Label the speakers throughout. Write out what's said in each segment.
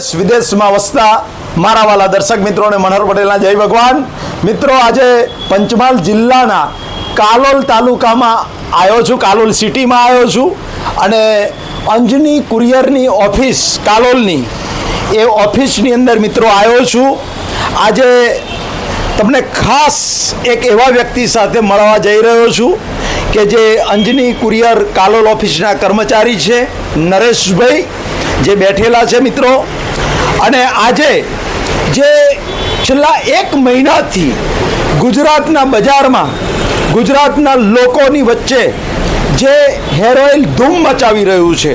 Speaker 1: દેશ વિદેશમાં વસતા મારા વાલા દર્શક મિત્રોને મનોહર પટેલના જય ભગવાન. મિત્રો, આજે પંચમહાલ જિલ્લાના કાલોલ તાલુકામાં આવ્યો છું, કાલોલ સિટીમાં આવ્યો છું અને અંજની કુરિયરની ઓફિસ કાલોલની, એ ઓફિસની અંદર મિત્રો આવ્યો છું. આજે તમને ખાસ એક એવા વ્યક્તિ સાથે મળવા જઈ રહ્યો છું કે જે અંજની કુરિયર કાલોલ ઓફિસના કર્મચારી છે, નરેશભાઈ, જે બેઠેલા છે મિત્રો. અને આજે જે છેલ્લા એક મહિનાથી ગુજરાતના બજારમાં ગુજરાતના લોકોની વચ્ચે જે હેર ઓઇલ ધૂમ મચાવી રહ્યું છે.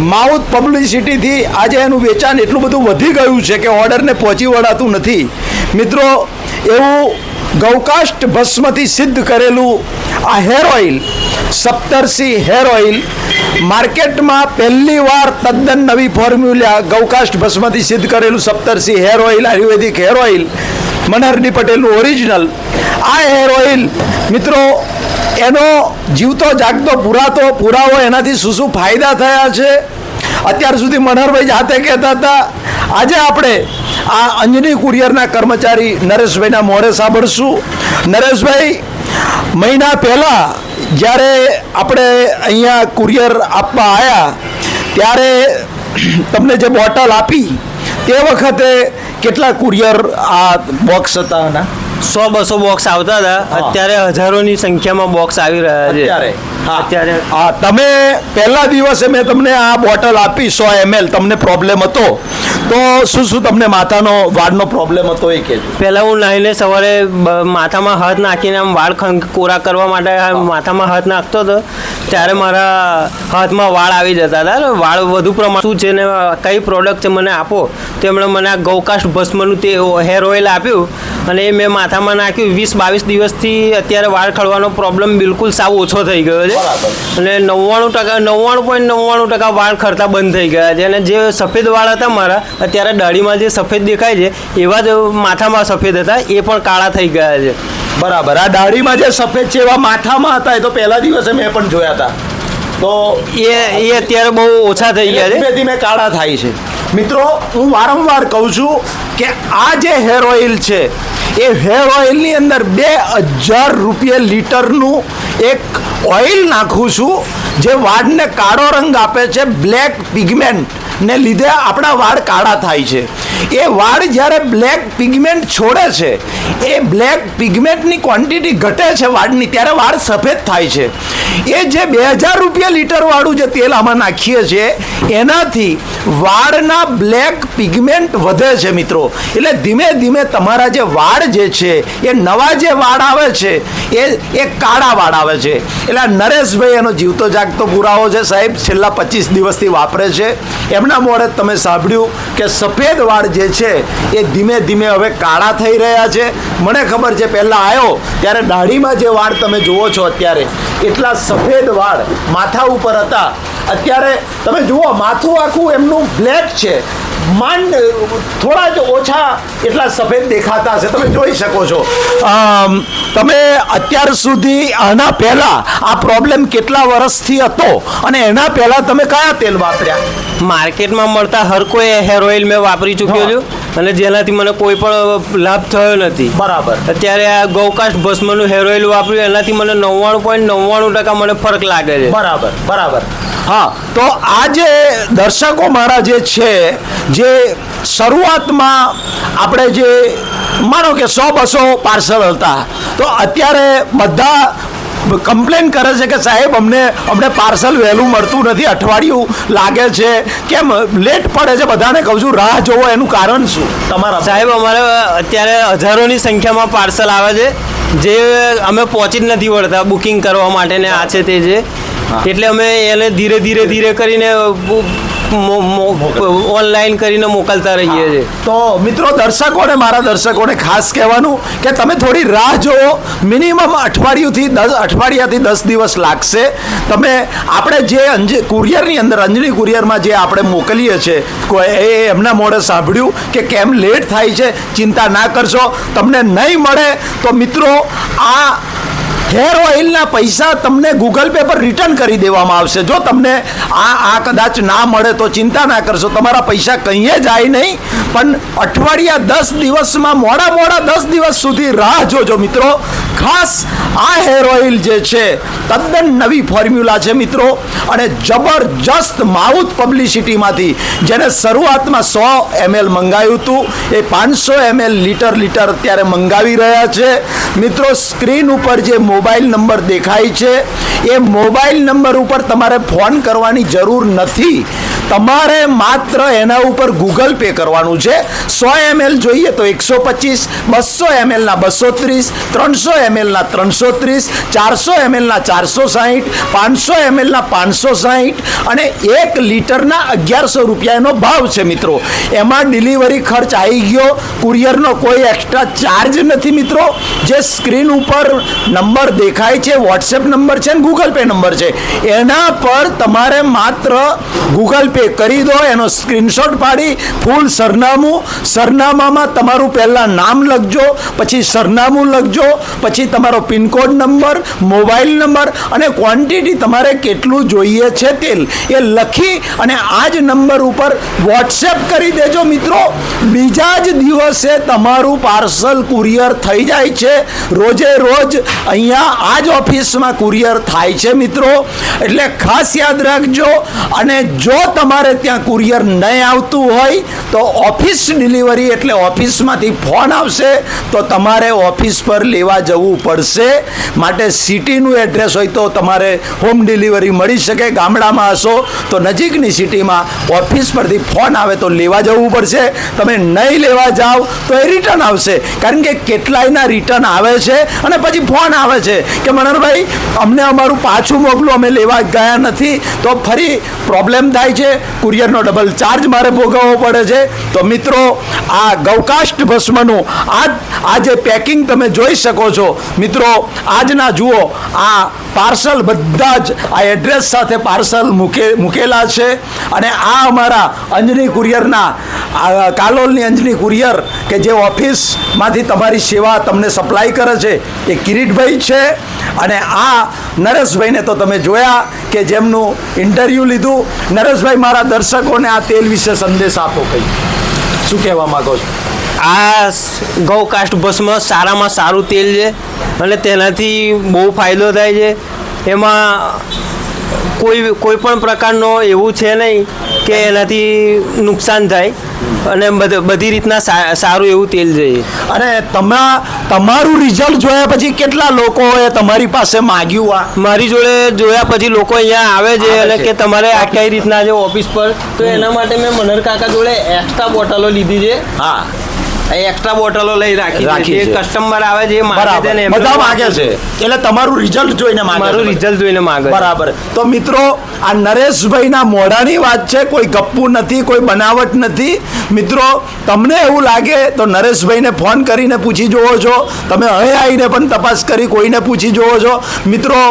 Speaker 1: માઉથ પબ્લિસિટીથી આજે એનું વેચાણ એટલું બધું વધી ગયું છે કે ઓર્ડરને પહોંચી વળાતું નથી. મિત્રો, એવું ગૌકાષ્ટ ભસ્મથી સિદ્ધ કરેલું આ hair oil Saptarshi hair oil માર્કેટમાં પહેલી વાર તદ્દન નવી ફોર્મ્યુલા ગૌકાષ્ટ ભસ્મથી સિદ્ધ કરેલું Saptarshi hair oil Ayurvedic hair oil મનહરની પટેલનું ઓરિજિનલ આ હેર ઓઇલ મિત્રો એનો જીવતો, જાગતો, પુરાતો, પુરાવો એનાથી શું શું ફાયદા થયા છે? અત્યાર સુધી મનહરભાઈ જાતે કહેતા હતા. આજે આપણે આ અંજની કુરિયરના કર્મચારી નરેશભાઈના મોઢે સાંભળશું. નરેશભાઈ, મહિના પહેલાં જ્યારે આપણે અહીંયા કુરિયર આપવા આવ્યા ત્યારે તમને જે બોટલ આપી, તે વખતે કેટલા કુરિયર આ બોક્સ હતા આના?
Speaker 2: સો બસો બોક્સ આવતા હતા. અત્યારે હજારોની સંખ્યામાં બોક્સ આવી રહ્યા છે.
Speaker 1: અત્યારે. હા. તમે પહેલા દિવસે મેં તમને આ બોટલ આપી સો એમએલ તમને પ્રોબ્લેમ હતો. તો શું શું તમને માથાનો વાળનો પ્રોબ્લેમ હતો એ કહેજો.
Speaker 2: પહેલા હું નાહીને સવારે માથામાં હાથ નાખીને આમ વાળ કોરા કરવા માટે માથામાં હાથ નાખતો હતો. ત્યારે મારા હાથમાં વાળ આવી જતા હતા વાળ વધુ પ્રમાણ શું છે ને કઈ પ્રોડક્ટ છે મને આપો. તો એમણે મને આ ગૌકાષ્ટ ભસ્મનું તે હેર ઓઇલ આપ્યું અને એ મેં માથામાં નાખ્યું. વીસ બાવીસ દિવસથી અત્યારે વાળ ખડવાનો પ્રોબ્લેમ બિલકુલ સાવ ઓછો થઈ ગયો છે. અને નવ્વાણું ટકા નવ્વાણું પોઈન્ટ નવ્વાણું ટકા વાળ ખરતા બંધ થઈ ગયા છે. અને જે સફેદ વાળ હતા મારા અત્યારે દાઢીમાં જે સફેદ દેખાય છે એવા જ માથામાં સફેદ હતા એ પણ કાળા થઈ ગયા છે.
Speaker 1: બરાબર. આ દાઢીમાં જે સફેદ છે એવા માથામાં હતા એ તો પહેલા દિવસે મેં પણ જોયા હતા. તો
Speaker 2: એ એ અત્યારે બહુ ઓછા થઈ ગયા
Speaker 1: ધીમે
Speaker 2: છે.
Speaker 1: ધીમે કાળા થાય છે. મિત્રો હું વારંવાર કહું છું કે આ જે હેર ઓઇલ છે એ હેર ઓઇલની અંદર બે હજાર રૂપિયા લીટરનું એક ઓઇલ નાખું છું જે વાળને કાળો રંગ આપે છે બ્લેક પિગમેન્ટ. ને લીધે આપણા વાળ કાળા થાય છે. એ વાળ જ્યારે બ્લેક પિગમેન્ટ છોડે છે, એ બ્લેક પિગમેન્ટની ક્વોન્ટિટી ઘટે છે વાળની, ત્યારે વાળ સફેદ થાય છે. એ જે બે હજાર રૂપિયા લીટરવાળું જે તેલ આમાં નાખીએ છીએ, એનાથી વાળના બ્લેક પિગમેન્ટ વધે છે મિત્રો. એટલે ધીમે ધીમે તમારા જે વાળ જે છે, એ નવા જે વાળ આવે છે, એ એ કાળા વાળ આવે છે. એટલે નરેશભાઈ એનો જીવતો જાગતો પુરાવો છે સાહેબ, છેલ્લા પચીસ દિવસથી વાપરે છે. એમના મોડે તમે સાંભળ્યું કે સફેદ વાળ જે છે એ ધીમે ધીમે હવે કાળા થઈ રહ્યા છે. મને ખબર છે, પહેલાં આવ્યો ત્યારે દાઢીમાં જે વાળ તમે જુઓ છો અત્યારે, એટલા સફેદ વાળ માથા ઉપર હતા. અત્યારે તમે જુઓ, માથું આખું એમનું બ્લેક છે. માંડ થોડા જ ઓછા એટલા સફેદ દેખાતા હશે. તમે જોઈ શકો છો. તમે અત્યાર સુધી આના પહેલા આ પ્રોબ્લેમ કેટલા વર્ષથી હતો અને એના પહેલા તમે કયા તેલ વાપર્યા?
Speaker 2: માર્કેટમાં મળતા હર કોઈ હેર ઓઇલ મેં વાપરી ચૂક્યો છું. અને જેનાથી મને કોઈ પણ લાભ થયો નથી.
Speaker 1: બરાબર.
Speaker 2: અત્યારે આ ગૌકાસ્ટ ભસ્મનું હેર ઓઇલ વાપર્યું એનાથી મને નવ્વાણું પોઈન્ટ નવ્વાણું ટકા મને ફરક લાગે છે.
Speaker 1: બરાબર બરાબર. હા તો આ જે દર્શકો મારા જે છે જે શરૂઆતમાં આપણે જે માનો કે સો બસો પાર્સલ હતા તો અત્યારે બધા કમ્પ્લેન કરે છે કે સાહેબ અમને અમને પાર્સલ વહેલું મળતું નથી અઠવાડિયું લાગે છે. કેમ? લેટ પડે છે બધાને કહું છું રાહ જોવો એનું કારણ શું? તમારા
Speaker 2: સાહેબ અમારે અત્યારે હજારોની સંખ્યામાં પાર્સલ આવે છે. જે અમે પહોંચી જ નથી વળતા બુકિંગ કરવા માટે ને આ છે તે છે. એટલે અમે એને ધીરે ધીરે ધીરે કરીને ઓનલાઈન કરીને મોકલતા રહીએ છીએ.
Speaker 1: તો મિત્રો દર્શકોને મારા દર્શકોને ખાસ કહેવાનું કે તમે થોડી રાહ જુઓ. મિનિમમ અઠવાડિયુંથી દસ અઠવાડિયાથી દસ દિવસ લાગશે. તમે આપણે જે અંજ કુરિયરની અંદર અંજની કુરિયરમાં જે આપણે મોકલીએ છીએ કોઈ એ એમના મોઢે સાંભળ્યું કે કેમ લેટ થાય છે ચિંતા ના કરશો. તમને નહીં મળે તો મિત્રો આ હેર ઓઇલના પૈસા તમને ગૂગલ પે પર રિટર્ન કરી દેવામાં આવશે. જો તમને આ આ કદાચ ના મળે તો ચિંતા ના કરશો. તમારા પૈસા કંઈએ જાય નહીં, પણ અઠવાડિયા દસ દિવસમાં, મોડા મોડા દસ દિવસ સુધી રાહ જોજો મિત્રો. ખાસ આ હેર ઓઇલ જે છે, તદ્દન નવી ફોર્મ્યુલા છે મિત્રો. અને જબરજસ્ત માઉથ પબ્લિસિટીમાંથી જેને શરૂઆતમાં સો એમએલ મંગાવ્યું હતું, એ પાંચસો એમએલ લીટર લીટર અત્યારે મંગાવી રહ્યા છે. મિત્રો સ્ક્રીન ઉપર જે મોબાઈલ નંબર દેખાય છે. એ મોબાઈલ નંબર ઉપર તમારે ફોન કરવાની જરૂર નથી. તમારે માત્ર એના ઉપર ગૂગલ પે કરવાનું છે. સો એમએલ જોઈએ તો એકસો પચીસ, બસો એમએલના બસો ત્રીસ, ત્રણસો એમએલના ત્રણસો ત્રીસ, ચારસો એમએલના ચારસો સાહીઠ, પાંચસો એમએલના પાંચસો સાહીઠ અને એક લીટરના અગિયારસો રૂપિયાનો ભાવ છે મિત્રો. એમાં ડિલિવરી ખર્ચ આવી ગયો. કુરિયરનો કોઈ એક્સ્ટ્રા ચાર્જ નથી મિત્રો. જે સ્ક્રીન ઉપર નંબર દેખાય છે વોટ્સએપ નંબર છે ને ગૂગલ પે નંબર છે. એના પર તમારે માત્ર ગૂગલ પે કરી દો, એનો સ્ક્રીનશોટ પાડી, ફૂલ સરનામું, સરનામામાં તમારું પહેલાં નામ લખજો, પછી સરનામું લખજો, પછી તમારો pin code number, mobile number અને ક્વોન્ટિટી તમારે કેટલું જોઈએ છે તેલ. એ લખી અને આ જ નંબર ઉપર વોટ્સએપ કરી દેજો મિત્રો. બીજા જ દિવસે તમારું પાર્સલ કુરિયર થઈ જાય છે. રોજે રોજ અહીંયા આ જ ઓફિસમાં કુરિયર થાય છે મિત્રો. એટલે ખાસ યાદ રાખજો અને જો તમારે ત્યાં કુરિયર નહીં આવતું હોય તો ઓફિસ ડિલિવરી એટલે ઓફિસમાંથી ફોન આવશે તો તમારે ઓફિસ પર લેવા જવું પડશે. માટે સિટીનું એડ્રેસ હોય તો તમારે હોમ ડિલિવરી મળી શકે, ગામડામાં હશો તો નજીકની સિટીમાં ઓફિસ પરથી ફોન આવે તો લેવા જવું પડશે. તમે નહીં લેવા જાઓ તો એ રિટર્ન આવશે. કારણ કે કેટલાયના રિટર્ન આવે છે અને પછી ફોન આવે છે કે મનોહરભાઈ, અમને અમારું પાછું મોકલું, અમે લેવા ગયા નથી. તો ફરી પ્રોબ્લેમ થાય છે. કુરિયરનો ડબલ ચાર્જ મારે ભોગવવો પડે છે. તો મિત્રો, આ ગૌકાષ્ટ ભસ્મનું આ આ જે પેકિંગ તમે જોઈ શકો છો. મિત્રો, આજના જુઓ, આ પાર્સલ બધા જ આ એડ્રેસ સાથે પાર્સલ મૂકે મૂકેલા છે. અને આ અમારા અંજની કુરિયરના કાલોલની અંજની કુરિયર કે જે ઓફિસમાંથી તમારી સેવા તમને સપ્લાય કરે છે, એ કિરીટભાઈ છે. અને આ નરેશભાઈને તો તમે જોયા કે જેમનું ઇન્ટરવ્યૂ લીધું. નરેશભાઈ મારા દર્શકોને આ તેલ વિશે સંદેશ આપો કંઈ. શું કહેવા માંગો છો?
Speaker 2: આ ગૌ કાસ્ટ ભસ્મ સારામાં સારું તેલ છે. અને તેનાથી બહુ ફાયદો થાય છે. એમાં કોઈ કોઈ પણ પ્રકારનો એવું છે નહીં કે એનાથી નુકસાન થાય. અને બધ- બધી રીતના સારું એવું તેલ જોઈએ.
Speaker 1: અને તમા તમારું રિઝલ્ટ જોયા પછી કેટલા લોકોએ તમારી પાસે માગ્યું આ?
Speaker 2: મારી જોડે જોયા પછી લોકો અહીંયા આવે છે અને કે તમારે આ કઈ રીતના છે ઓફિસ પર? તો એના માટે મેં મનર કાકા જોડે એક્સ્ટ્રા બોટલો લીધી છે.
Speaker 1: હા.
Speaker 2: એક્સ્ટ્રા બોટલો લઈ રાખી
Speaker 1: રાખી
Speaker 2: છે. કસ્ટમર આવે છે માગે છે
Speaker 1: બરાબર બધા માગે છે. એટલે તમારું રિઝલ્ટ જોઈને માગે
Speaker 2: મારું રિઝલ્ટ જોઈને માગે
Speaker 1: બરાબર. તો મિત્રો આ નરેશભાઈના મોઢાની વાત છે. કોઈ ગપ્પુ નથી કોઈ બનાવટ નથી. મિત્રો તમને એવું લાગે તો નરેશભાઈને ફોન કરીને પૂછી જુઓ છો. તમે અહીં આવીને પણ તપાસ કરી કોઈને પૂછી જુઓ છો. મિત્રો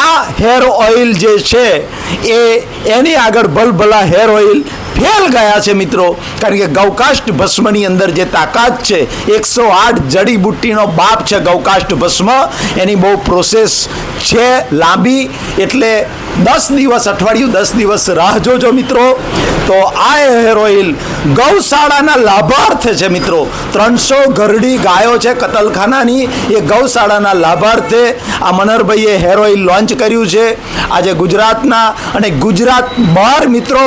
Speaker 1: આ હેર ઓઇલ જે છે એ એની આગળ ભલભલા હેર ઓઇલ ફેલ ગયા છે મિત્રો. કારણ કે ગૌકાષ્ટ ભસ્મની અંદર જે તાકાત છે. એકસો આઠ જડીબુટ્ટીનો બાપ છે ગૌકાષ્ટ ભસ્મ એની બહુ પ્રોસેસ છે લાંબી. એટલે દસ દિવસ અઠવાડિયું, દસ દિવસ રાહ જોજો મિત્રો. તો આ હેર ઓઇલ ગૌશાળાના લાભાર્થ છે મિત્રો. ત્રણસો ઘરડી ગાયો છે કતલખાનાની. એ ગૌશાળાના લાભાર્થે આ મનરભાઈએ હેર ઓઇલ લોન્ચ કર્યું છે. આજે ગુજરાતના અને ગુજરાત બહાર મિત્રો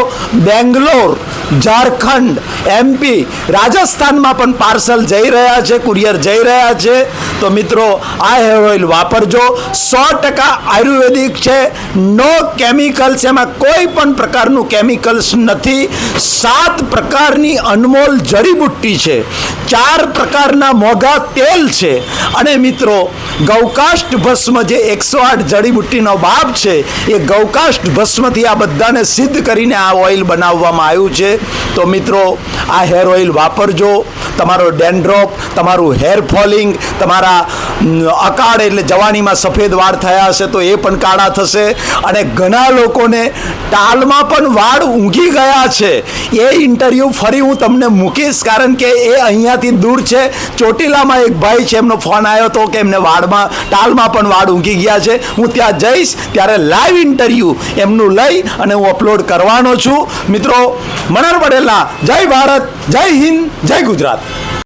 Speaker 1: બેંગ્લોર, ઝારખંડ એમપી રાજસ્થાનમાં પણ પાર્સલ જઈ રહ્યા છે, કુરિયર જઈ રહ્યા છે. તો મિત્રો, આ હેર ઓઇલ વાપરજો. સો ટકા આયુર્વેદિક છે, નો કેમિકલ્સ એમાં કોઈ પણ પ્રકારનું કેમિકલ્સ નથી. સાત પ્રકારની અનમોલ જડીબુટ્ટી છે. ચાર પ્રકારના મોઘા તેલ છે. અને મિત્રો, ગૌકાષ્ટ ભસ્મ જે એકસો આઠ જડીબુટ્ટીનો બાપ છે, એ ગૌકાષ્ટ ભસ્મથી આ બધાને સિદ્ધ કરીને આ ઓઇલ બનાવવામાં આવ્યું છે. તો મિત્રો, આ હેર ઓઇલ વાપરજો. તમારો ડેન્ડ્રોપ, તમારું હેર ફોલિંગ, તમારા અકાળ એટલે જવાનીમાં સફેદ વાળ થયા હશે તો એ પણ કાળા થશે. અને ઘણા લોકોને ટાલમાં પણ વાળ ઊંઘી ગયા છે. એ ઇન્ટરવ્યૂ ફરી હું તમને મૂકીશ કારણ કે એ અહીંયાથી દૂર છે. ચોટીલામાં એક ભાઈ છે, એમનો ફોન આવ્યો હતો કે એમને વાળમાં ટાલમાં પણ વાડ ઊંઘી ગયા છે. હું ત્યાં જઈશ, ત્યારે લાઈવ ઇન્ટરવ્યૂ એમનું લઈ અને હું અપલોડ કરવાનો છું. મિત્રો, મનર પડેલા જય ભારત, જય હિન્દ, જય ગુજરાત.